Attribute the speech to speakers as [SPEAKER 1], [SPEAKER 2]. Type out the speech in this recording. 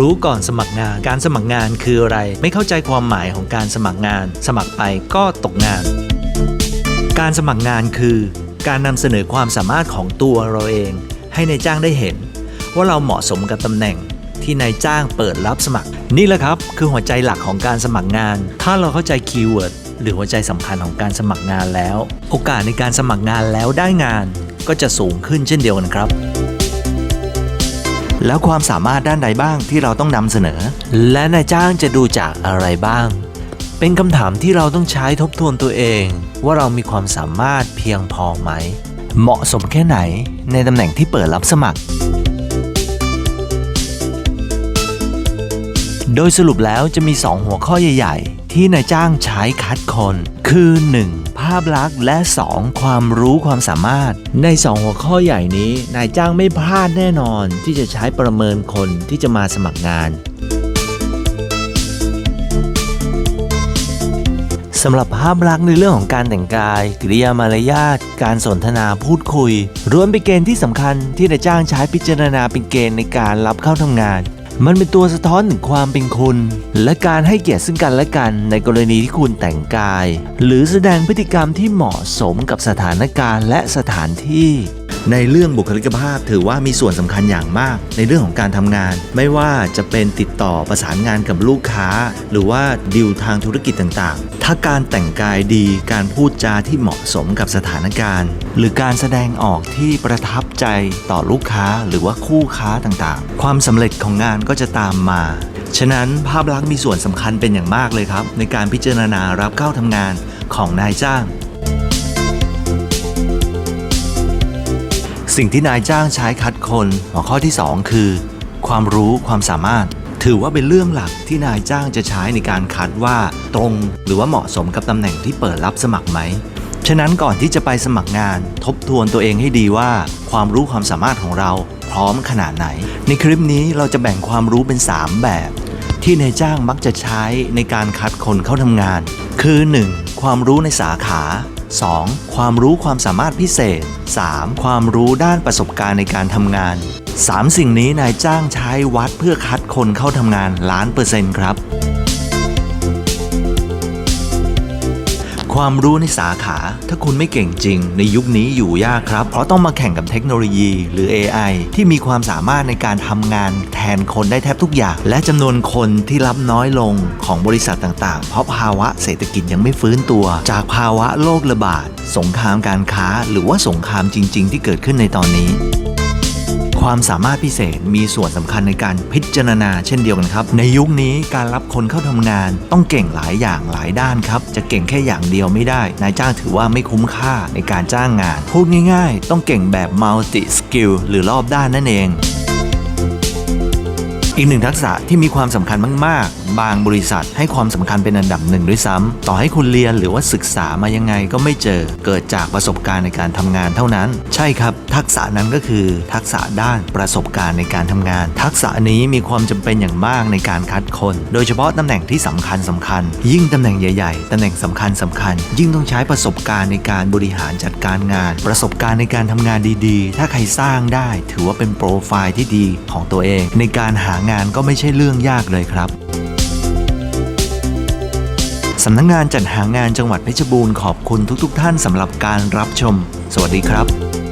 [SPEAKER 1] รู้ก่อนสมัครงาน การสมัครงานคืออะไร ไม่เข้าใจความหมายของการสมัครงาน สมัครไปก็ตกงาน การสมัครงานคือ การนำเสนอความสามารถของตัวเราเอง ให้ในายจ้างได้เห็น ว่าเราเหมาะสมกับตำแหน่งที่นายจ้างเปิดรับสมัคร นี่แหละครับ คือหัวใจหลักของการสมัครงาน ถ้าเราเข้าใจคีย์เวิร์ดหรือหัวใจสำคัญของการสมัครงานแล้ว โอกาสในการสมัครงานแล้วได้งานก็จะสูงขึ้นเช่นเดียวกันครับ แล้วความสามารถด้านใดบ้างที่เราต้องนำเสนอ และนายจ้างจะดูจากอะไรบ้าง เป็นคำถามที่เราต้องใช้ทบทวนตัวเอง ว่าเรามีความสามารถเพียงพอไหม เหมาะสมแค่ไหนในตำแหน่งที่เปิดรับสมัคร โดยสรุปแล้วจะมี 2 หัวข้อใหญ่ ๆ ที่นายจ้างใช้คัดคน คือ 1. ภาพลักษณ์และ 2. ความรู้ความสามารถ ใน 2 หัวข้อใหญ่นี้ นายจ้างไม่พลาดแน่นอน ที่จะใช้ประเมินคนที่จะมาสมัครงานสำหรับภาพลักษณ์ในเรื่องของการแต่งกาย กิริยามารยาท การสนทนาพูดคุย รวมเป็นเกณฑ์ที่สำคัญที่นายจ้างใช้พิจารณาเป็นเกณฑ์ในการรับเข้าทำงาน มันเป็นตัวสะท้อนถึงความเป็นคุณ และการให้เกียรติซึ่งกันและกันในกรณีที่คุณแต่งกาย หรือแสดงพฤติกรรมที่เหมาะสมกับสถานการณ์และสถานที่ ในเรื่องบุคลิกภาพถือว่ามีส่วนสำคัญอย่างมาก ในเรื่องของการทำงาน ไม่ว่าจะเป็นติดต่อประสานงานกับลูกค้า หรือว่าดีลทางธุรกิจต่างๆ ถ้าการแต่งกายดีการพูดจาที่เหมาะสมกับสถานการณ์ หรือการแสดงออกที่ประทับใจต่อลูกค้าหรือว่าคู่ค้าต่างๆ ความสำเร็จของงานก็จะตามมาฉะนั้นภาพลักษณ์มีส่วนสำคัญเป็นอย่างมากเลยครับ ในการพิจารณารับเข้าทำงานของนายจ้าง สิ่งที่นายจ้างใช้คัดคนหัวข้อที่ 2 คือ ความรู้ความสามารถ ถือว่าเป็นเรื่องหลักที่นายจ้างจะใช้ในการคัดว่าตรงหรือว่าเหมาะสมกับตำแหน่งที่เปิดรับสมัครไหมฉะนั้นก่อนที่จะไปสมัครงานทบทวนตัวเองให้ดีว่า ความรู้ความสามารถของเราพร้อมขนาดไหน ในคลิปนี้เราจะแบ่งความรู้เป็น 3 แบบ ที่นายจ้างมักจะใช้ในการคัดคนเข้าทำงาน คือ 1. ความรู้ในสาขา 2. ความรู้ความสามารถพิเศษ 3. ความรู้ด้านประสบการณ์ในการทำงาน 3 สิ่งนี้นายจ้างใช้วัดเพื่อคัดคนเข้าทำงานล้านเปอร์เซ็นต์ครับ ความรู้ในสาขา ถ้าคุณไม่เก่งจริง ในยุคนี้อยู่ยากครับ เพราะต้องมาแข่งกับเทคโนโลยี หรือ AI ที่มีความสามารถในการทำงานแทนคนได้แทบทุกอย่าง และจำนวนคนที่รับน้อยลงของบริษัทต่างๆ เพราะภาวะเศรษฐกิจยังไม่ฟื้นตัว จากภาวะโรคระบาด สงครามการค้า หรือว่าสงครามจริง ๆ ที่เกิดขึ้นในตอนนี้ ความสามารถพิเศษมีส่วนสำคัญในการพิจารณาเช่นเดียวกันครับ ในยุคนี้การรับคนเข้าทำงานต้องเก่งหลายอย่างหลายด้านครับ จะเก่งแค่อย่างเดียวไม่ได้ นายจ้างถือว่าไม่คุ้มค่าในการจ้างงาน พูดง่าย ๆ ต้องเก่งแบบ multi skill หรือรอบด้านนั่นเอง อีกหนึ่งทักษะที่มีความสำคัญมาก ๆ บางบริษัทให้ความสำคัญเป็นอันดับหนึ่งด้วยซ้ำต่อให้คุณเรียนหรือว่าศึกษามายังไงก็ไม่เจอ เกิดจากประสบการณ์ในการทำงานเท่านั้น ใช่ครับ ทักษะนั้นก็คือ ทักษะด้านประสบการณ์ในการทำงาน ทักษะนี้มีความจำเป็นอย่างมากในการคัดคน โดยเฉพาะตำแหน่งที่สำคัญสำคัญ ยิ่งตำแหน่งใหญ่ ๆตำแหน่งสำคัญสำคัญ ยิ่งต้องใช้ประสบการณ์ในการบริหารจัดการงาน ประสบการณ์ในการทำงานดี ๆ ถ้าใครสร้างได้ ถือว่าเป็นโปรไฟล์ที่ดีของตัวเอง ในการหาางานก็ไม่ใช่เรื่องยากเลยครับสำนักงงานจัดหางานจังหวัดเพชรบูรณ์ขอบคุณทุกๆทท่านสำหรับการรับชม สวัสดีครับ